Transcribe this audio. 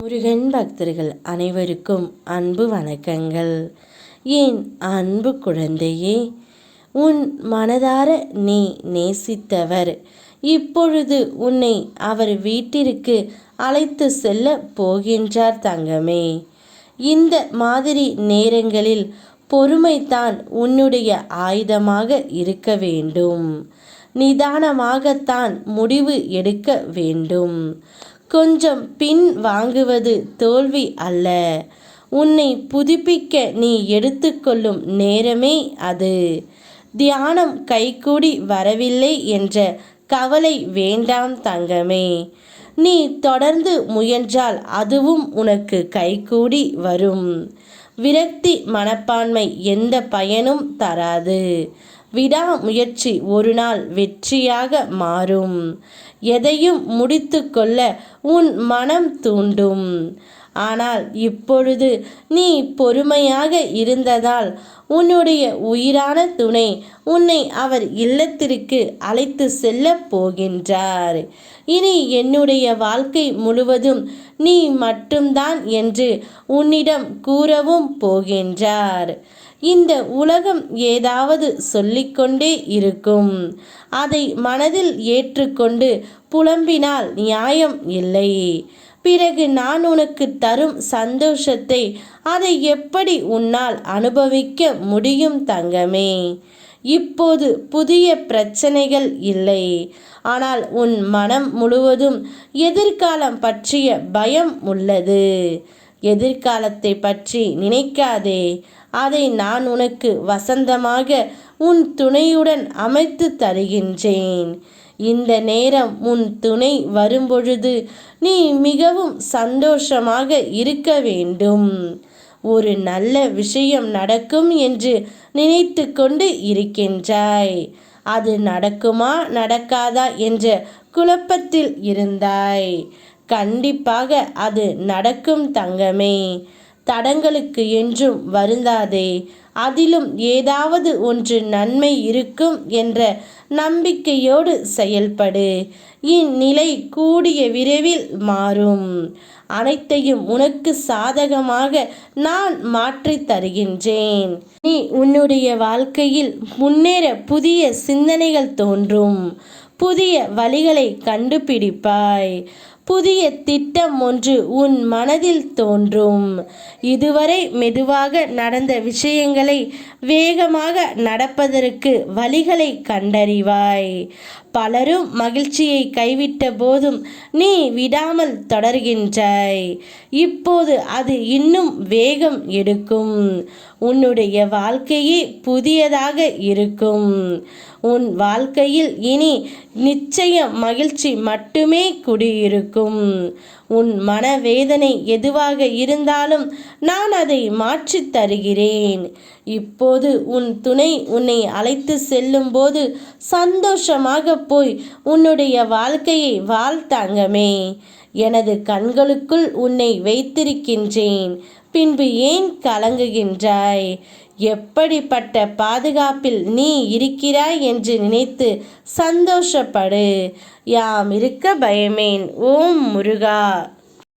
முருகன் பக்தர்கள் அனைவருக்கும் அன்பு வணக்கங்கள். என் அன்பு குழந்தையே உன் மனதார நீ நேசித்தவர். இப்பொழுது உன்னை அவர் வீட்டிற்கு அழைத்து செல்ல போகின்றார் தங்கமே. இந்த மாதிரி நேரங்களில் பொறுமைத்தான் உன்னுடைய ஆயுதமாக இருக்க வேண்டும். நிதானமாகத்தான் முடிவு எடுக்க வேண்டும். கொஞ்சம் பின் வாங்குவது தோல்வி அல்ல. உன்னை புதுப்பிக்க நீ எடுத்துக்கொள்ளும் நேரமே அது. தியானம் கைகூடி வரவில்லை என்ற கவலை வேண்டாம் தங்கமே. நீ தொடர்ந்து முயன்றால் அதுவும் உனக்கு கைகூடி வரும். விரக்தி மனப்பான்மை எந்த பயனும் தராது. விடாமுயற்சி ஒரு நாள் வெற்றியாக மாறும். எதையும் முடித்து கொள்ள உன் மனம் தூண்டும். ஆனால் இப்பொழுது நீ பொறுமையாக இருந்ததால் உன்னுடைய உயிரான துணை உன்னை அவர் இல்லத்திற்கு அழைத்து செல்ல போகின்றார். இனி என்னுடைய வாழ்க்கை முழுவதும் நீ மட்டும்தான் என்று உன்னிடம் கூறவும் போகின்றார். இந்த உலகம் ஏதாவது சொல்லிக்கொண்டே இருக்கும். அதை மனதில் ஏற்றுக்கொண்டு புலம்பினால் நியாயம் இல்லை. பிறகு நான் உனக்கு தரும் சந்தோஷத்தை அதை எப்படி உன்னால் அனுபவிக்க முடியும் தங்கமே? இப்போது புதிய பிரச்சனைகள் இல்லை. ஆனால் உன் மனம் முழுவதும் எதிர்காலம் பற்றிய பயம் உள்ளது. எதிர்காலத்தை பற்றி நினைக்காதே. அதை நான் உனக்கு வசந்தமாக உன் துணையுடன் அமைத்து தருகின்றேன். இந்த நேரம் உன் துணை வரும்பொழுது நீ மிகவும் சந்தோஷமாக இருக்க வேண்டும். ஒரு நல்ல விஷயம் நடக்கும் என்று நினைத்து கொண்டு இருக்கின்றாய். அது நடக்குமா நடக்காதா என்ற குழப்பத்தில் இருந்தாய். கண்டிப்பாக அது நடக்கும் தங்கமே. தடங்களுக்கு என்றும் வருந்தாதே. அதிலும் ஏதாவது ஒன்று நன்மை இருக்கும் என்ற நம்பிக்கையோடு செயல்படு. இந்நிலை கூடிய விரைவில் மாறும். அனைத்தையும் உனக்கு சாதகமாக நான் மாற்றி தருகின்றேன். நீ உன்னுடைய வாழ்க்கையில் முன்னேற புதிய சிந்தனைகள் தோன்றும். புதிய வழிகளை கண்டுபிடிப்பாய். புதிய திட்டம் ஒன்று உன் மனதில் தோன்றும். இதுவரை மெதுவாக நடந்த விஷயங்களை வேகமாக நடப்பதற்கு வழிகளை கண்டறிவாய். பலரும் மகிழ்ச்சியை கைவிட்ட போதும் நீ விடாமல் தொடர்கின்றாய். இப்போது அது இன்னும் வேகம் எடுக்கும். உன்னுடைய வாழ்க்கையே புதியதாக இருக்கும். உன் வாழ்க்கையில் இனி நிச்சயம் மகிழ்ச்சி மட்டுமே குடியிருக்கும். உன் மனவேதனை எதுவாக இருந்தாலும் நான் அதை மாற்றித் தருகிறேன். இப்போது உன் துணை உன்னை அழைத்து செல்லும் போது சந்தோஷமாக போய் உன்னுடைய வாழ்க்கையை வாழ்த்தாங்கமே. எனது கண்களுக்குள் உன்னை வைத்திருக்கின்றேன். பின்பு ஏன் கலங்குகின்றாய்? எப்படிப்பட்ட பாதுகாப்பில் நீ இருக்கிறாய் என்று நினைத்து சந்தோஷப்படு. யாம் இருக்க பயமேன். ஓம் முருகா.